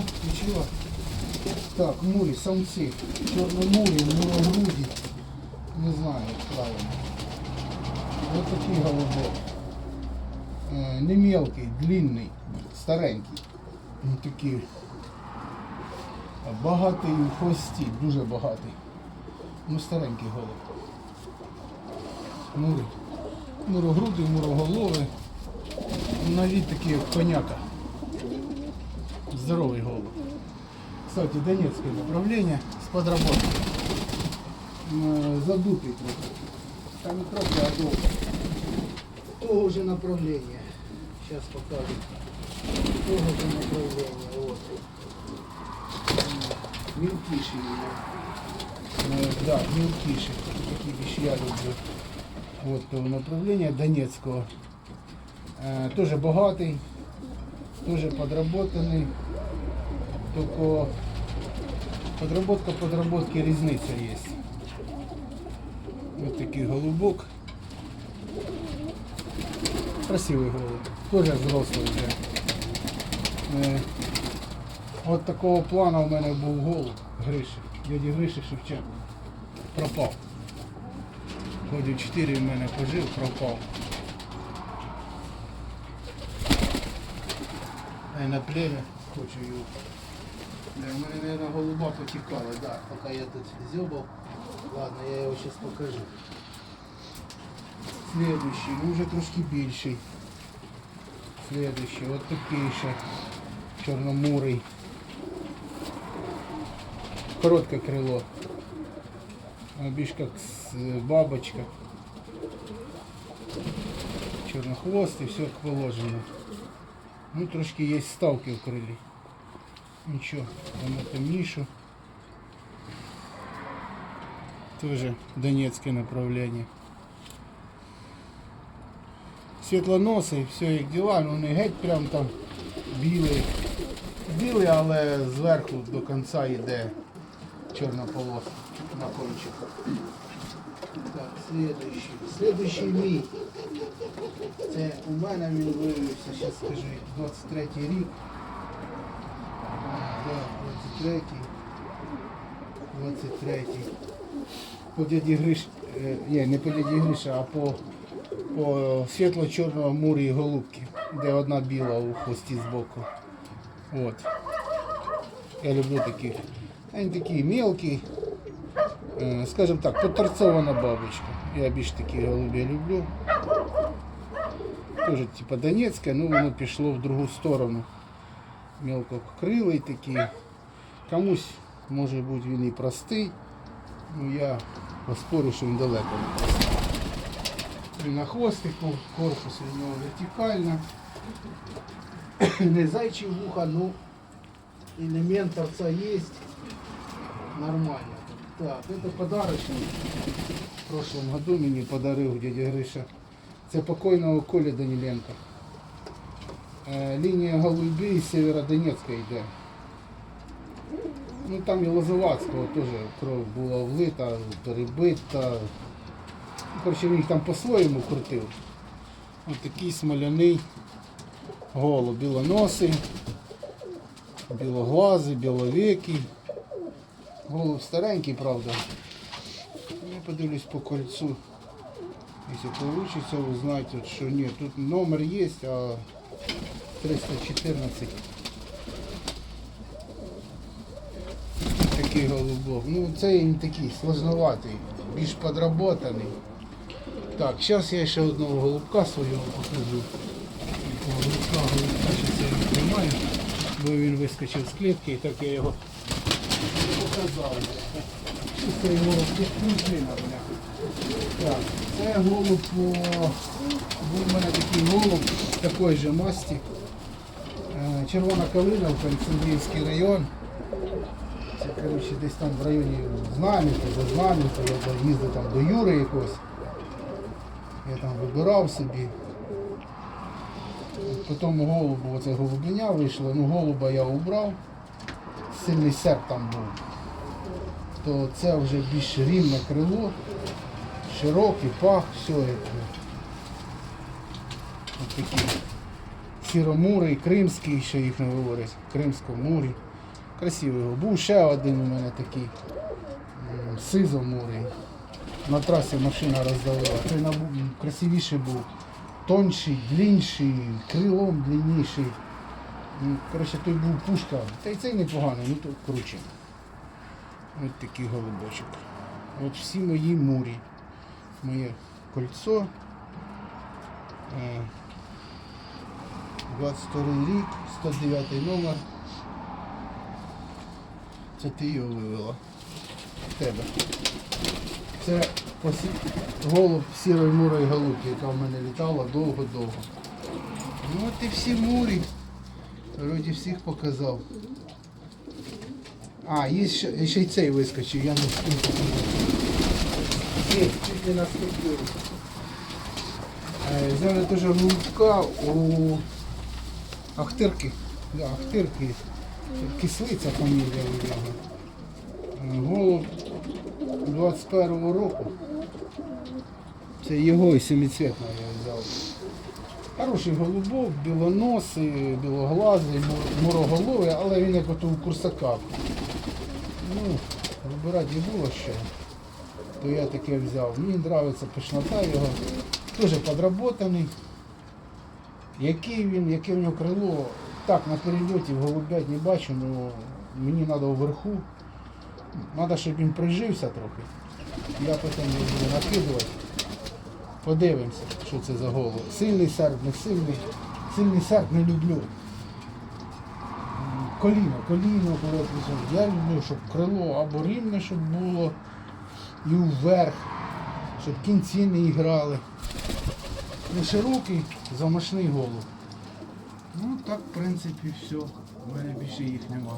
Включила. Так, мурі, самці. Чорномурі, мурогруді. Не знаю, правильно. Ось такий голубок. Е, Не мелкий, длинний, старенький. Такий. Багатий в хвості, дуже багатий. Ну, старенький голуб. Мури. Мурогруди, муроголови. На вид такий як коняка Здоровый голубь. Кстати, Донецкое направление с подработкой. М, Задутый трохи. Там не трохи, а долго. Того же направления. Сейчас покажу. Того же направления. Вот. М, Мелкиший. Э, Да, мелкиший. Такие вещи я люблю. Вот того направления Донецкого. Э, Тоже богатый. Тоже подработанный. Только подработка подработки різниця є. Ось такий голубок. Красивий голуб. Тоже взрослий вже. Е, От такого плану у мене був голуб Гриші. Дяді Гриші Шевченко. Пропав. Ходів 4 в мене пожив, пропав. А на племя хочу його. Да, у мене, наверное, голуба потекала, да, пока я тут зебал. Ладно, я його сейчас покажу. Следующий, ну вже трошки більший. Следующий, от такий ще чорномурий. Коротке крило. Більш як с- бабочка. Чорнохвостий, все як положено. Ну, трошки є ставки в крилі. Нічого, воно темніше. Тоже Донецьке направлення. Світлоносий, все як діла, ну не геть прям там білий. Білий, але зверху до кінця йде чорна полоска на кончику. Так, следующий. Следующий мій. Це у мене він виявився, зараз скажу, 23 рік. Да, 23. 23. По дяді Гриш, е, ні, не по дяді Гриша, а по, по світло-чорного мурі голубки, де одна біла у хвості збоку. От. Я люблю таких. Вони такі мелкі, е, скажімо так, поторцована бабочка. Я більш такі голубі люблю. Тоже типа Донецьке, ну воно пішло в другу сторону Мелкокрилий такий. Комусь може бути він і простий. Ну я поспорю, що він далеко не простий. Він на хвостику, корпус у нього вертикально. Не зайчі вуха, ну элемент торца есть. Нормально. Так, это подарочный. В прошлом году мені подарив дядя Гриша. Це покойного Коля Даніленка. Е, Лінія голубей з Сєвєродонецька йде. Ну там і Лозовацького теж кров була влита, перебита. Коротше, він їх там по-своєму крутив. Ось такий смоляний голуб, білоносий, білоглазий, біловекий. Голуб старенький, правда. Я подивлюсь по кольцу. Получится узнать, вот, что нет, тут номер есть, а 314. Такий голубок. Ну цей він такий сложноватий, більш подработаний. Так, зараз я ще одного голубка свого покажу. Голубка, голубка, зараз я його тримаю, бо він вискочив з клітки, і так я його показав. Це його підкружина, бля. Так, це голуб, був у мене такий голуб такої же масті. Е, Червона Калиновка, Олександрівський район. Це коротше, десь там в районі Знам'янка, за Знам'янка, я їздив там до Юри якось. Я там вибирав собі. От Потім голубу, оце голубеня вийшло, ну голуба я убрав. Сильний серп там був. То це вже більш рівне крило широкий пах, все такі сіромурий, кримський, ще їх не говорять. Кримськомурий. Красивий його. Був ще один у мене такий сизомурий. На трасі машина роздавила. Той красивіший був. Тонший, длінший, крилом длинніший. Ну, Коротше, той був пушка. Та й цей непоганий, ну то круче. Ось такий голубочок. От всі мої мурі. Моє кольцо. Е, 22 рік, 109 номер. Це ти його вивела. Тебе. Це посі... голуб сірої мурої голубки, яка в мене літала довго-довго. Ну і всі мурі. Вроді всіх показав. А, є ще, ще й цей вискочив, я не встиг чуть не наступив. Е, Взяли теж голубка у Ахтирки. Да, Ахтирки. Кислиця фамілія у нього. Е, Голуб 21-го року. Це його і семицвітного я взяв. Хороший голубок, білоносий, білоглазий, муроголовий, але він як ото у курсаках. Ну, вибирати не було ще. То я таке взяв. Мені подобається пишнота його. Дуже подработаний. Який він, яке в нього крило. Так, на перельоті в голубять не бачу, але мені треба вверху. Треба, щоб він прижився трохи. Я потім буду накидувати. Подивимося, що це за голуб. Сильний серп, не сильний. Сильний серп не люблю. Коліно, коліно, коли. Я люблю, щоб крило або рівне, щоб було, і вверх, щоб кінці не іграли. Не широкий, замашний голуб. Ну так, в принципі, все. У мене більше їх нема.